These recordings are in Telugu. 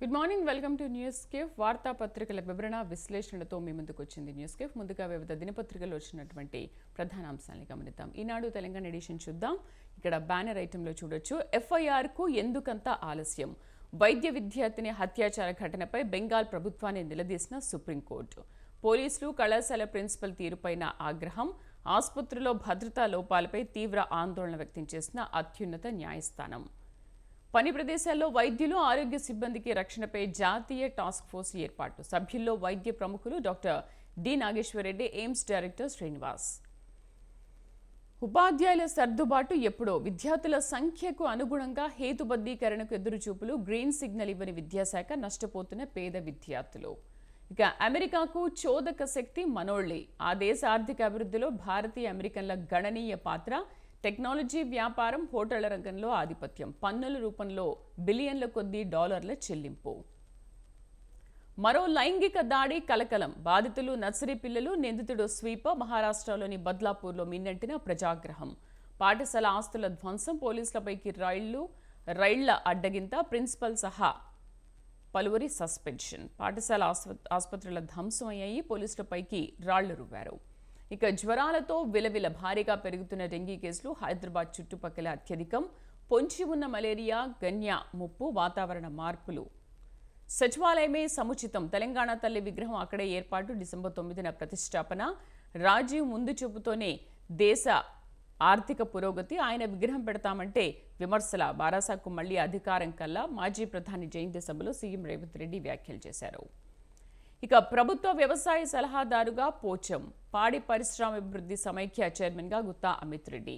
Good morning welcome to news cafe వార్తాపత్రికల వివరణ విశ్లేషణలతో మీ ముందుకు వచ్చింది న్యూస్ కేఫ్ ముందుగా వివిధ దినపత్రికలు వచ్చినటువంటి ప్రధాన అంశాన్ని గమనిద్దాం. ఈనాడు తెలంగాణ ఎడిషన్ చూద్దాం. ఇక్కడ బ్యానర్ ఐటెంలో చూడొచ్చు. ఎఫ్ఐఆర్కు ఎందుకంత ఆలస్యం? వైద్య విద్యార్థిని హత్యాచార ఘటనపై బెంగాల్ ప్రభుత్వాన్ని నిలదీసిన సుప్రీంకోర్టు. పోలీసులు కళాశాల ప్రిన్సిపల్ తీరుపైన ఆగ్రహం. ఆసుపత్రిలో భద్రతా లోపాలపై తీవ్ర ఆందోళన వ్యక్తం చేసిన అత్యున్నత న్యాయస్థానం. పని ప్రదేశాల్లో వైద్యులు ఆరోగ్య సిబ్బందికి రక్షణపై జాతీయ టాస్క్ ఫోర్స్ ఏర్పాటు. సభ్యుల్లో వైద్య ప్రముఖులు doctor D. Nageswara Reddy AIIMS director Srinivas. ఉపాధ్యాయుల సర్దుబాటు ఎప్పుడో? విద్యార్థుల సంఖ్యకు అనుగుణంగా హేతుబద్ధీకరణకు ఎదురుచూపులు గ్రీన్ సిగ్నల్ ఇవ్వని విద్యాశాఖ నష్టపోతున్న పేద విద్యార్థులు. ఇక అమెరికాకు చోదక శక్తి మనోళ్ళే ఆ దేశ ఆర్థిక అభివృద్ధిలో భారతీయ అమెరికన్ల గణనీయ పాత్ర టెక్నాలజీ వ్యాపారం హోటళ్ళ రంగంలో ఆధిపత్యం. పన్నుల రూపంలో బిలియన్ల కొద్దీ డాలర్ల చెల్లింపు. మరో లైంగిక దాడి కలకలం. బాధితులు నర్సరీ పిల్లలు నిందితుడు స్వీప మహారాష్ట్రలోని బద్లాపూర్లో మిన్నెట్టిన ప్రజాగ్రహం. పాఠశాల ఆస్తుల ధ్వంసం పోలీసులపైకి రైళ్ళు రైళ్ళ అడ్డగింత ప్రిన్సిపల్ సహా పలువురి సస్పెన్షన్. పాఠశాల ఆసుపత్రుల ధ్వంసం అయ్యాయి పోలీసులపైకి రాళ్ళు రువ్వారు. ఇక జ్వరాలతో విలవిల భారీగా పెరుగుతున్న డెంగీ కేసులు హైదరాబాద్ చుట్టుపక్కల అత్యధికం. పొంచి ఉన్న మలేరియా గన్య ముప్పు వాతావరణ మార్పులు. సచివాలయమే సముచితం. తెలంగాణ తల్లి విగ్రహం అక్కడే ఏర్పాటు. డిసెంబర్ తొమ్మిదిన ప్రతిష్టాపన. రాజీవ్ ముందు చూపుతోనే దేశ ఆర్థిక పురోగతి. ఆయన విగ్రహం పెడతామంటే విమర్శల బారాసాకు మళ్ళీ అధికారం కల్లా మాజీ ప్రధాని జయంతి సభలో సీఎం రేవంత్ రెడ్డి వ్యాఖ్యలు చేశారు. ఇక ప్రభుత్వ వ్యవసాయ సలహాదారుగా పోచం. పాడి పరిశ్రమాభివృద్ధి సమైక్య చైర్మన్గా గుత్తా అమిత్ రెడ్డి.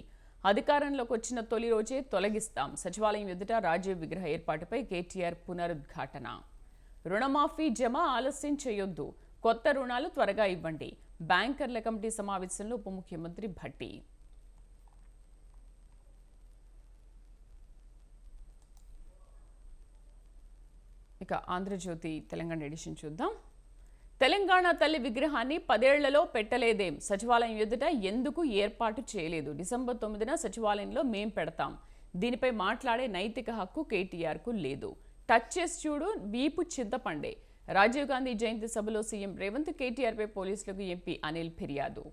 అధికారంలోకి వచ్చిన తొలి రోజే తొలగిస్తాం. సచివాలయం ఎదుట రాజీవ్ విగ్రహ ఏర్పాటుపై కేటీఆర్ పునరుద్ఘాటన. రుణమాఫీ జమ ఆలస్యం చేయొద్దు. కొత్త రుణాలు త్వరగా ఇవ్వండి. బ్యాంకర్ల కమిటీ సమావేశంలో ఉప ముఖ్యమంత్రి భట్టి. ఇక ఆంధ్రజ్యోతి తెలంగాణ ఎడిషన్ చూద్దాం. తెలంగాణ తల్లి విగ్రహాన్ని పదేళ్ళలో పెట్టలేదేం. సచివాలయం ఎదుట ఎందుకు ఏర్పాటు చేయలేదు? డిసెంబర్ తొమ్మిదిన సచివాలయంలో మేం పెడతాం. దీనిపై మాట్లాడే నైతిక హక్కు కేటీఆర్కు లేదు. టచ్ చేసి చూడు వీపు చింతపండే. రాజీవ్ గాంధీ జయంతి సభలో సీఎం రేవంత్ కేటీఆర్పై పోలీసులకు ఎంపీ అనిల్ ఫిర్యాదు.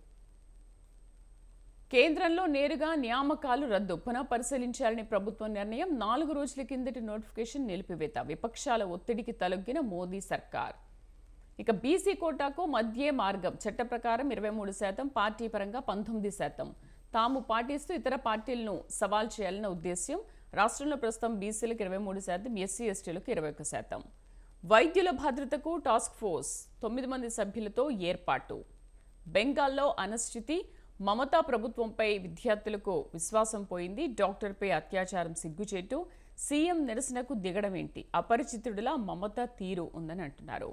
కేంద్రంలో నేరుగా నియామకాలు రద్దు. పునః పరిశీలించాలని ప్రభుత్వం నిర్ణయం నాలుగు రోజుల కిందటి నోటిఫికేషన్ నిలిపివేత. విపక్షాల ఒత్తిడికి తలొగ్గిన మోదీ సర్కార్. ఇక బీసీ కోటాకు మధ్యే మార్గం. చట్ట ప్రకారం ఇరవై మూడు శాతం పార్టీ పరంగా పంతొమ్మిది శాతం. తాము పాటిస్తూ ఇతర పార్టీలను సవాల్ చేయాలన్న ఉద్దేశ్యం రాష్ట్రంలో ప్రస్తుతం బీసీలకు ఇరవై మూడు శాతం ఎస్సీ ఎస్టీలకు ఇరవై ఒక్క శాతం. వైద్యుల భద్రతకు టాస్క్ ఫోర్స్ తొమ్మిది మంది సభ్యులతో ఏర్పాటు. బెంగాల్లో అనిశ్చితి మమతా ప్రభుత్వంపై విద్యార్థులకు విశ్వాసం పోయింది. డాక్టర్పై అత్యాచారం సిగ్గుచేటు. సీఎం నిరసనకు దిగడం ఏంటి అపరిచితుడిలా మమత తీరు ఉందని అంటున్నారు.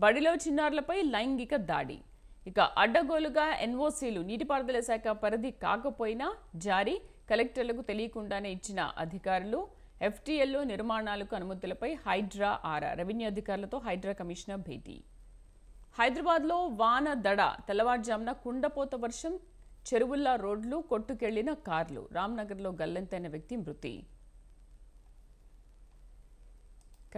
బడిలో చిన్నారులపై లైంగిక దాడి. ఇక అడ్డగోలుగా ఎన్ఓసీలు నీటిపారుదల శాఖ పరిధి కాకపోయినా జారీ కలెక్టర్లకు తెలియకుండానే ఇచ్చిన అధికారులు ఎఫ్టీఎల్లో నిర్మాణాలకు అనుమతులపై హైడ్రా ఆరా రెవెన్యూ అధికారులతో హైడ్రా కమిషనర్ భేటీ. హైదరాబాద్లో వాన దడ తెల్లవారుజామున కుండపోత వర్షం చెరువుల్లా రోడ్లు కొట్టుకెళ్ళిన కార్లు రామ్నగర్లో గల్లంతైన వ్యక్తి మృతి.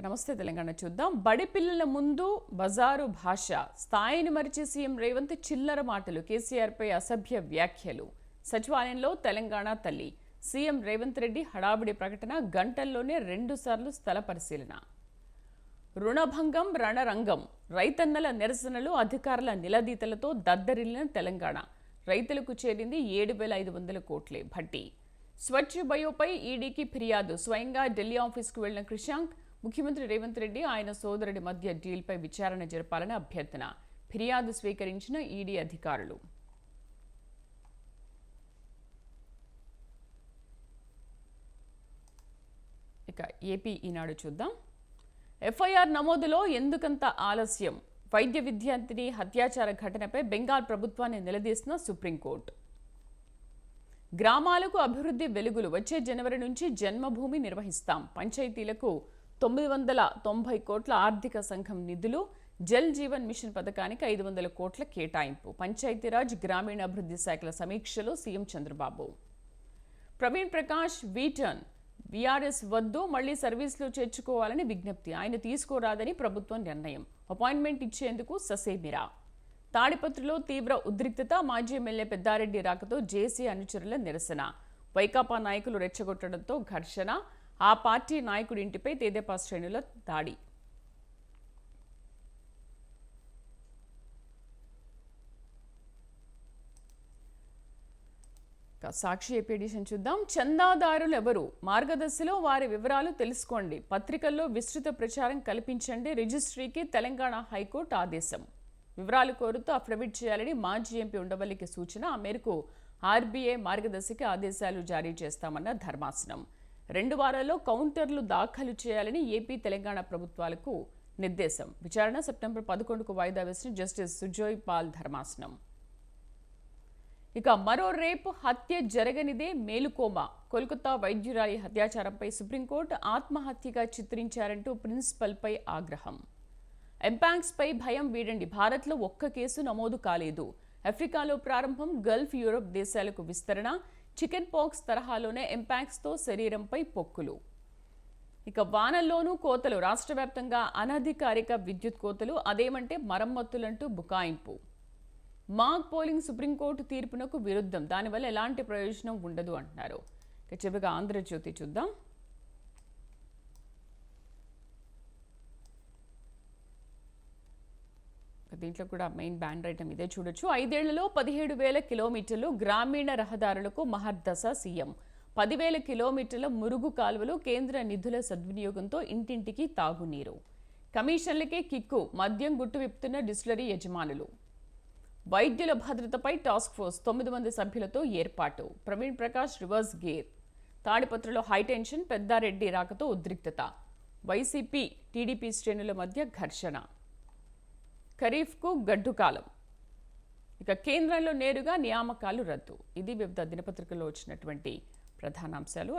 నమస్తే తెలంగాణ చూద్దాం. బడి పిల్లల ముందు బజారు భాష. స్థాయిని మరిచి సీఎం రేవంత్ చిల్లర మాటలు కేసీఆర్పై అసభ్య వ్యాఖ్యలు. సచివాలయంలో తెలంగాణ తల్లి. సీఎం రేవంత్ రెడ్డి హడావిడి ప్రకటన గంటల్లోనే రెండుసార్లు స్థల పరిశీలన. రుణభంగం రణరంగం. రైతన్నల నిరసనలు అధికారుల నిలదీతలతో దద్దరిల్లిన తెలంగాణ. రైతులకు చేరింది ఏడు వేల ఐదు వందల కోట్లే భట్టి. స్వచ్ఛ బయోపై ఈడీకి ఫిర్యాదు. స్వయంగా ఢిల్లీ ఆఫీస్కు వెళ్ళిన క్రిషాంక్ ముఖ్యమంత్రి రేవంత్ రెడ్డి ఆయన సోదరుడి మధ్య డీల్పై విచారణ జరపాలని అభ్యర్థన. ఫిర్యాదు స్వీకరించిన ఈడీ అధికారులు. ఇక ఏపీ ఈనాడు చూద్దాం. ఎఫ్ఐఆర్ నమోదులో ఎందుకంత ఆలస్యం? వైద్య విద్యార్థిని హత్యాచార ఘటనపై బెంగాల్ ప్రభుత్వాన్ని నిలదీసిన సుప్రీంకోర్టు. గ్రామాలకు అభివృద్ధి వెలుగులు. వచ్చే జనవరి నుంచి జన్మభూమి నిర్వహిస్తాం. పంచాయతీలకు తొమ్మిది వందల తొంభై కోట్ల ఆర్థిక సంఘం నిధులు జల్ జీవన్ మిషన్ పథకానికి ఐదు వందల కోట్ల కేటాయింపు. పంచాయతీరాజ్ గ్రామీణాభివృద్ధి శాఖల సమీక్షలో CM Chandrababu. Praveen Prakash U turn BRS వద్దు మళ్ళీ సర్వీస్లో చేర్చుకోవాలని విజ్ఞప్తి. ఆయన తీసుకోరాదని ప్రభుత్వం నిర్ణయం. అపాయింట్మెంట్ ఇచ్చేందుకు ససేమిరా. తాడిపత్రిలో తీవ్ర ఉద్రిక్తత మాజీ ఎమ్మెల్యే పెద్దారెడ్డి రాకతో జేసీ అనుచరుల నిరసన. వైకాపా నాయకులు రెచ్చగొట్టడంతో ఘర్షణ. ఆ పార్టీ నాయకుడి ఇంటిపై తేదేపా శ్రేణుల దాడి. సాక్షి ఏపీ చూద్దాం. చందాదారులు ఎవరు? మార్గదర్శిలో వారి వివరాలు తెలుసుకోండి. పత్రికల్లో విస్తృత ప్రచారం కల్పించండి. రిజిస్ట్రీకి తెలంగాణ హైకోర్టు ఆదేశం. వివరాలు కోరుతూ అఫిడవిట్ చేయాలని మాజీ ఎంపీ ఉండవల్లికి సూచన. ఆ మేరకు ఆర్బీఐ మార్గదర్శికి ఆదేశాలు జారీ చేస్తామన్న ధర్మాసనం. రెండు వారాల్లో కౌంటర్లు దాఖలు చేయాలని ఏపీ తెలంగాణ ప్రభుత్వాలకు నిర్దేశం. విచారణ సెప్టెంబర్ పదకొండుకు వాయిదా వేసిన జస్టిస్ సుజోయ్ పాల్ ధర్మాసనం. ఇక మరో రేపు హత్య జరగనిదే మేలుకోమా. కోల్కతా వైద్యురాలి హత్యాచారంపై సుప్రీంకోర్టు ఆత్మహత్యగా చిత్రించారంటూ ప్రిన్సిపల్పై ఆగ్రహం. ఎంపాంక్స్పై భయం వీడండి. భారత్లో ఒక్క కేసు నమోదు కాలేదు. ఆఫ్రికాలో ప్రారంభం గల్ఫ్ యూరోప్ దేశాలకు విస్తరణ చికెన్ పాక్స్ తరహాలోనే ఎంపాక్స్తో శరీరంపై పొక్కులు. ఇక వానల్లోనూ కోతలు రాష్ట్ర వ్యాప్తంగా అనధికారిక విద్యుత్ కోతలు అదేమంటే మరమ్మతులంటూ బుకాయింపు. మాక్ పోలింగ్ సుప్రీంకోర్టు తీర్పునకు విరుద్ధం దానివల్ల ఎలాంటి ప్రయోజనం ఉండదు అంటున్నారు. ఇక చివరిగా ఆంధ్రజ్యోతి చూద్దాం. దీంట్లో కూడా మెయిన్ బ్యాండ్ ఐటమ్ ఇదే చూడొచ్చు. ఐదేళ్ళలో పదిహేడు వేల కిలోమీటర్లు గ్రామీణ రహదారులకు మహర్దశ సీఎం. పదివేల కిలోమీటర్ల మురుగు కాలువలు కేంద్ర నిధుల సద్వినియోగంతో ఇంటింటికి తాగునీరు. కమిషన్లకే కిక్కు మద్యం గుట్టు విప్తున్న డిస్టిలరీ యజమానులు. వైద్యుల భద్రతపై టాస్క్ ఫోర్స్ తొమ్మిది మంది సభ్యులతో ఏర్పాటు. Praveen Prakash reverse gear. తాడిపత్రలో high tension Peddareddy రాకతో ఉద్రిక్తత. వైసీపీ టీడీపీ శ్రేణుల మధ్య ఘర్షణ. ఖరీఫ్కు గడ్డు కాలం. ఇక కేంద్రంలో నేరుగా నియామకాలు రద్దు. ఇది వివిధ దినపత్రికల్లో వచ్చినటువంటి ప్రధానాంశాలు.